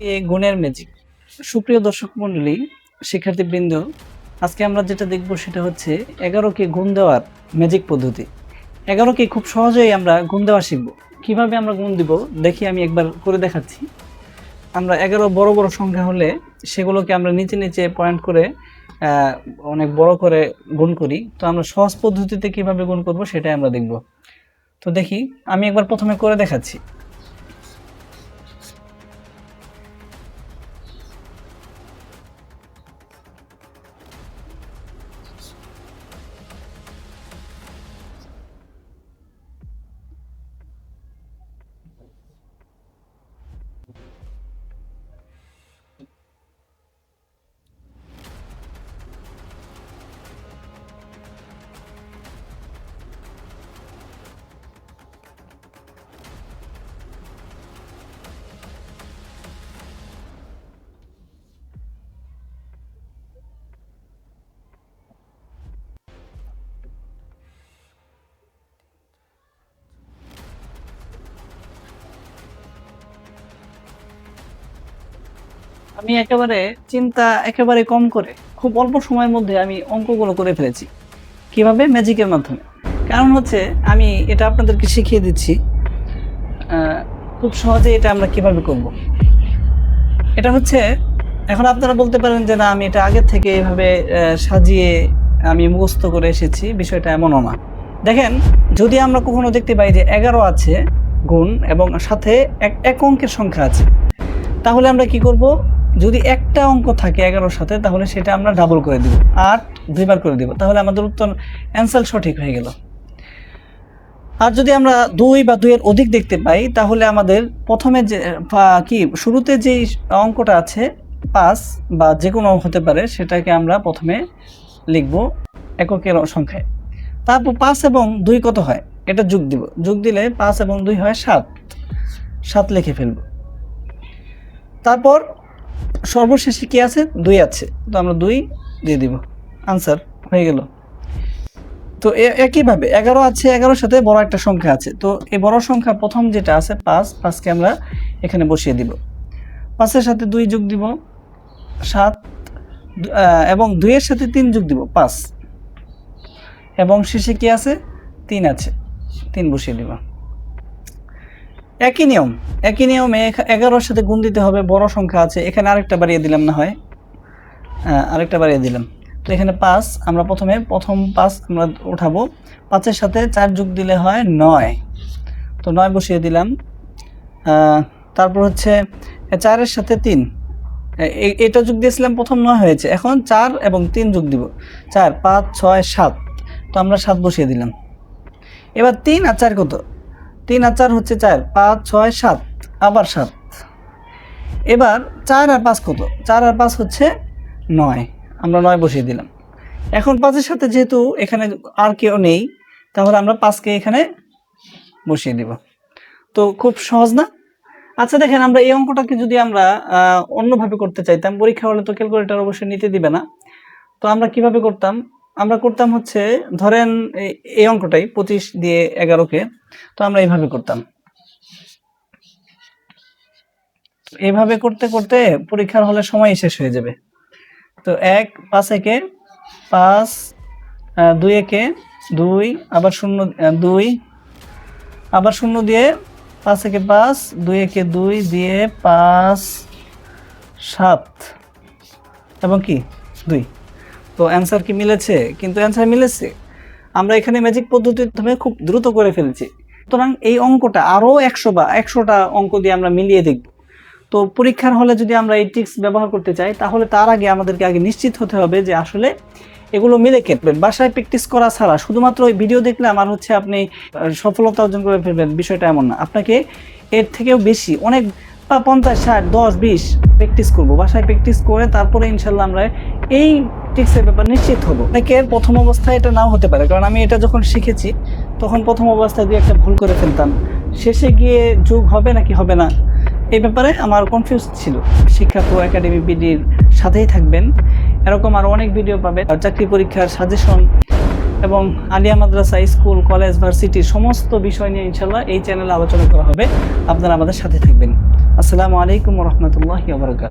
এ গুণের ম্যাজিক সুপ্রিয় দর্শক মণ্ডলী, শিক্ষার্থীবৃন্দ, আজকে আমরা যেটা দেখব সেটা হচ্ছে এগারোকে গুণ দেওয়ার ম্যাজিক পদ্ধতি। এগারোকে খুব সহজেই আমরা গুণ দেওয়া শিখব। কীভাবে আমরা গুণ দিব? দেখি আমি একবার করে দেখাচ্ছি। আমরা এগারো বড় বড় সংখ্যা হলে সেগুলোকে আমরা নিচে নিচে পয়েন্ট করে অনেক বড় করে গুণ করি। তো আমরা সহজ পদ্ধতিতে কীভাবে গুণ করব সেটাই আমরা দেখব। তো দেখি, আমি একবার প্রথমে করে দেখাচ্ছি। আমি একেবারে চিন্তা একেবারে কম করে, খুব অল্প সময়ের মধ্যে আমি অঙ্কগুলো করে ফেলেছি। কীভাবে? ম্যাজিকের মাধ্যমে। কারণ হচ্ছে, আমি এটা আপনাদেরকে শিখিয়ে দিচ্ছি খুব সহজে এটা আমরা কীভাবে করব। এটা হচ্ছে, এখন আপনারা বলতে পারেন যে, না, আমি এটা আগের থেকে এভাবে সাজিয়ে আমি মুখস্থ করে এসেছি, বিষয়টা এমনও না। দেখেন, যদি আমরা কখনো দেখতে পাই যে এগারো আছে, গুণ এবং সাথে এক এক অঙ্কের সংখ্যা আছে, তাহলে আমরা কি করব? যদি একটা অঙ্ক থাকে এগারোর সাথে, তাহলে সেটা আমরা ডাবল করে দিব আট দুইবার করে দিব। তাহলে আমাদের উত্তর অ্যান্সার সঠিক হয়ে গেল। আর যদি আমরা দুই বা দুইয়ের অধিক দেখতে পাই, তাহলে আমাদের প্রথমে যে কি, শুরুতে যেই অঙ্কটা আছে, পাঁচ বা যে কোনো হতে পারে, সেটাকে আমরা প্রথমে লিখব এককের সংখ্যায়। তারপর পাঁচ এবং দুই কত হয়? এটা যোগ দিব। যোগ দিলে পাঁচ এবং দুই হয় সাত। সাত লিখে ফেলব। তারপর সর্বশেষে কি আছে? দুই আছে। তো আমরা দুই দিয়ে দিব। আনসার হয়ে গেল। তো একইভাবে এগারো আছে, এগারোর সাথে বড় একটা সংখ্যা আছে। তো এই বড় সংখ্যা প্রথম যেটা আছে, পাঁচ, পাঁচকে আমরা এখানে বসিয়ে দিব। পাঁচের সাথে দুই যোগ দিব, সাত এবং দুইয়ের সাথে তিন যোগ দিব, পাঁচ। এবং শেষে কি আছে? তিন আছে। তিন বসিয়ে দিব। একই নিয়ম একই নিয়মে এগারোর সাথে গুণ দিতে হবে বড় সংখ্যা আছে। এখানে আরেকটা বাড়িয়ে দিলাম না হয়। হ্যাঁ, আরেকটা বাড়িয়ে দিলাম। তো এখানে পাঁচ আমরা প্রথমে প্রথম পাঁচ আমরা উঠাবো। পাঁচের সাথে চার যোগ দিলে হয় নয়। তো নয় বসিয়ে দিলাম। তারপর হচ্ছে চারের সাথে তিন। এটা যোগ দিয়েছিলাম প্রথম নয় হয়েছে। এখন চার এবং তিন যোগ দিব। চার পাঁচ ছয় সাত। তো আমরা সাত বসিয়ে দিলাম। এবার তিন আর চার কত? তিন আর চার হচ্ছে চার, পাঁচ, ছয়, সাত, আবার সাত। এবার চার আর পাঁচ কত? চার আর পাঁচ হচ্ছে নয়, আমরা নয় বসিয়ে দিলাম। এখন পাঁচের সাথে যেহেতু এখানে আর কেউ নেই, তাহলে আমরা পাঁচকে এখানে বসিয়ে দিব। তো খুব সহজ না? আচ্ছা দেখেন, আমরা এই অঙ্কটাকে যদি আমরা অন্যভাবে করতে চাইতাম, পরীক্ষা হলে তো ক্যালকুলেটার অবশ্যই নিতে দিবে না। তো আমরা কীভাবে করতাম? আমরা করতাম হচ্ছে, ধরেন এই- অঙ্কটাই পঁচিশ দিয়ে এগারোকে, তো আমরা এইভাবে করতাম। এইভাবে করতে করতে পরীক্ষার হলে সময় শেষ হয়ে যাবে। তো এক, পাঁচ একে, পাঁচ দুই একে, দুই, আবার শূন্য দুই, আবার শূন্য দিয়ে পাঁচ একে পাঁচ, দুই একে দুই দিয়ে পাঁচ, সাত, এবং কি? দুই। তো অ্যান্সার কি মিলেছে? কিন্তু অ্যান্সার মিলেছে। আমরা এখানে ম্যাজিক পদ্ধতির মাধ্যমে খুব দ্রুত করে ফেলেছি। সুতরাং এই অঙ্কটা আরও একশো বা একশোটা অঙ্ক দিয়ে আমরা মিলিয়ে দেখব। তো পরীক্ষার হলে যদি আমরা এই টিক্স ব্যবহার করতে চাই, তাহলে তার আগে আমাদেরকে আগে নিশ্চিত হতে হবে যে আসলে এগুলো মিলে কেটবেন বাসায় প্র্যাকটিস করা ছাড়া শুধুমাত্র ওই ভিডিও দেখলে আমার হচ্ছে আপনি সফলতা অর্জন করে ফেলবেন, বিষয়টা এমন না। আপনাকে এর থেকেও বেশি অনেক, বা পঞ্চাশ, ষাট, দশ, বিশ প্র্যাকটিস করব। বাসায় প্র্যাকটিস করে তারপরে ইনশাল্লাহ আমরা এই টিক্সের ব্যাপার নিশ্চিত হব। অনেকের প্রথম অবস্থায় এটা নাও হতে পারে? কারণ আমি এটা যখন শিখেছি, তখন প্রথম অবস্থায় দুই একটা ভুল করে ফেলতাম। শেষে গিয়ে যোগ হবে নাকি হবে না এই ব্যাপারে আমার কনফিউজ ছিল। শিক্ষা প্রো একাডেমি বিডির সাথেই থাকবেন। এরকম আরও অনেক ভিডিও পাবেন। চাকরি পরীক্ষার সাজেশন এবং Alia Madrasa, school college varsity সমস্ত বিষয় নিয়ে ইনশাল্লাহ এই চ্যানেলে আলোচনা করা হবে। আপনারা আমাদের সাথে থাকবেন। আসসালামু আলাইকুম রহমতুল্লাহ বরকাত